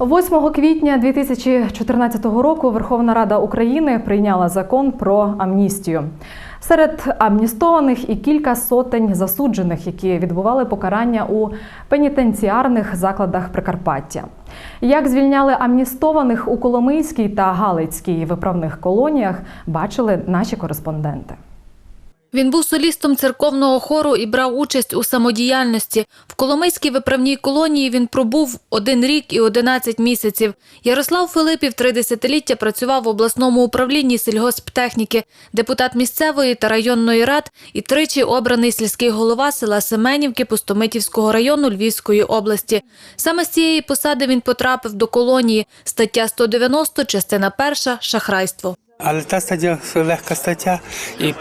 8 квітня 2014 року Верховна Рада України прийняла закон про амністію. Серед амністованих і кілька сотень засуджених, які відбували покарання у пенітенціарних закладах Прикарпаття. Як звільняли амністованих у Коломийській та Галицькій виправних колоніях, бачили наші кореспонденти. Він був солістом церковного хору і брав участь у самодіяльності. В Коломийській виправній колонії він пробув один рік і 11 місяців. Ярослав Филипів три десятиліття працював в обласному управлінні сільгосптехніки, депутат місцевої та районної рад і тричі обраний сільський голова села Семенівки Пустомитівського району Львівської області. Саме з цієї посади він потрапив до колонії. Стаття 190, частина перша – шахрайство. Але та стаття легка стаття, і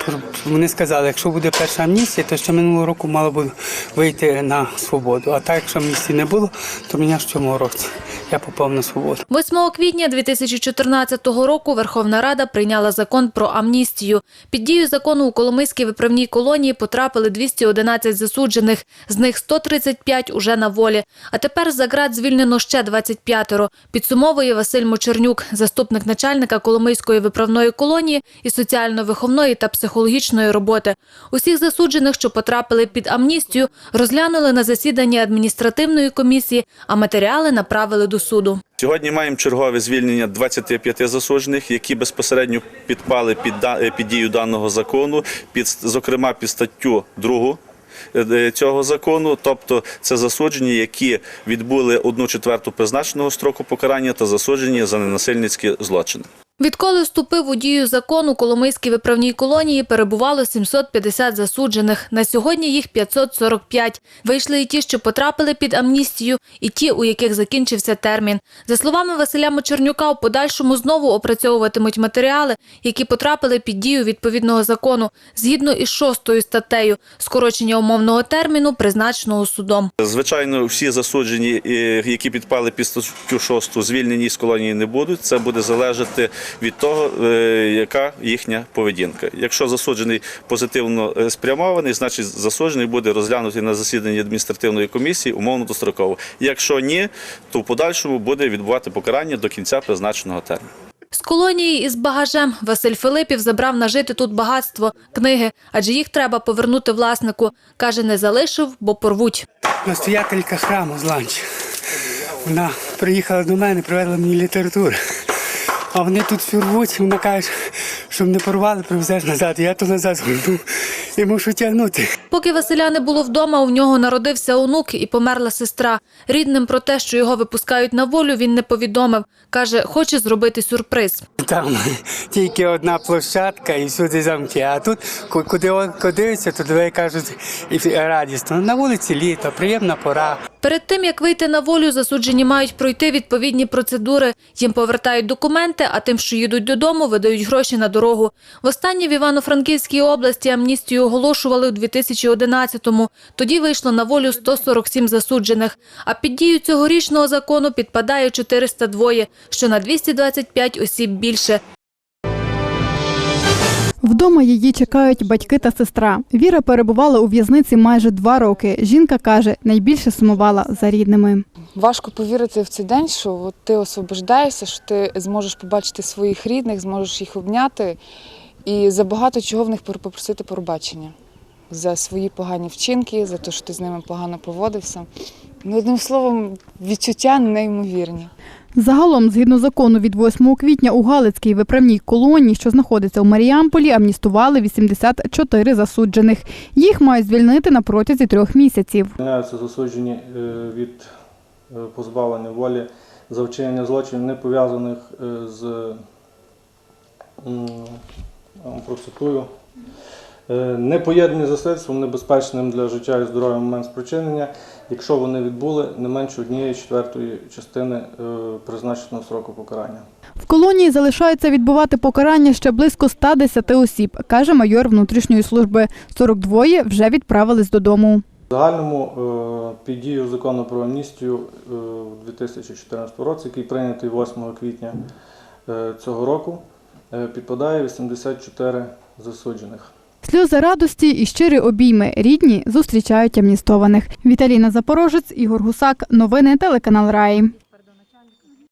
вони сказали, якщо буде перша амністія, то ще минулого року мало б вийти на свободу. А так, якщо амністії не було, то мене в цьому році я попав на свободу. 8 квітня 2014 року Верховна Рада прийняла закон про амністію. Під дію закону у Коломийській виправній колонії потрапили 211 засуджених, з них 135 уже на волі. А тепер за ґрат звільнено ще 25-ро. Підсумовує Василь Мочернюк, заступник начальника Коломийської виправної колонії і соціально-виховної та психологічної роботи. Усіх засуджених, що потрапили під амністію, розглянули на засіданні адміністративної комісії, а матеріали направили до суду. Сьогодні маємо чергове звільнення 25 засуджених, які безпосередньо підпали під, е, під дію даного закону, під, зокрема під статтю 2 е, цього закону, тобто це засуджені, які відбули одну четверту призначеного строку покарання та засуджені за ненасильницькі злочини. Відколи вступив у дію закон у Коломийській виправній колонії перебувало 750 засуджених. На сьогодні їх 545. Вийшли і ті, що потрапили під амністію, і ті, у яких закінчився термін. За словами Василя Мочернюка, у подальшому знову опрацьовуватимуть матеріали, які потрапили під дію відповідного закону, згідно із шостою статтею скорочення умовного терміну, призначеного судом. Звичайно, всі засуджені, які підпали під статтю 6, звільнені з колонії не будуть. Це буде залежати від того, е, яка їхня поведінка. Якщо засуджений позитивно е, спрямований, значить засуджений буде розглянутий на засіданні адміністративної комісії умовно достроково. Якщо ні, то в подальшому буде відбувати покарання до кінця призначеного терміну. З колонії із багажем Василь Филипів забрав нажити тут багатство, книги, адже їх треба повернути власнику. Каже, не залишив, бо порвуть. Настоятелька храму з ланчі. Вона приїхала до мене, привезла мені літературу. А вони тут всю рвуть, вона каже, щоб не порвали, привезеш назад. Я то назад згорну і мушу тягнути. Поки Василя не було вдома, у нього народився онук і померла сестра. Рідним про те, що його випускають на волю, він не повідомив. Каже, хоче зробити сюрприз. Там тільки одна площадка і всюди замки. А тут, ку- куди око дивиться, то двоє кажуть і радісно. На вулиці літо, приємна пора. Перед тим, як вийти на волю, засуджені мають пройти відповідні процедури. Їм повертають документи, а тим, що їдуть додому, видають гроші на дорогу. Востаннє в Івано-Франківській області амністію оголошували у 2011-му. Тоді вийшло на волю 147 засуджених. А під дію цьогорічного закону підпадає 402, що на 225 осіб більше. Вдома її чекають батьки та сестра. Віра перебувала у в'язниці майже два роки. Жінка каже, найбільше сумувала за рідними. Важко повірити в цей день, що от ти освобождаєшся, що ти зможеш побачити своїх рідних, зможеш їх обняти і за багато чого в них попросити пробачення за свої погані вчинки, за те, що ти з ними погано поводився. Ну, одним словом, відчуття неймовірні. Загалом, згідно закону від 8 квітня у Галицькій виправній колонії, що знаходиться у Маріамполі, амністували 84 засуджених. Їх мають звільнити на протязі трьох місяців. Звільняються засуджені е, від е, позбавлення волі за вчинення злочинів, не пов'язаних е, з м, Е, Не поєднані з слідством небезпечним для життя і здоров'я в момент спричинення, якщо вони відбули не менше однієї четвертої частини е, призначеного сроку покарання. В колонії залишаються відбувати покарання ще близько 110 осіб, каже майор внутрішньої служби. 42 вже відправились додому. В загальному е, під дію закону про амністію у 2014 році, який прийнятий 8 квітня цього року, підпадає 84 засуджених. Сльози радості і щирі обійми рідні зустрічають амністованих. Віталіна Запорожець, Ігор Гусак. Новини телеканал Раї.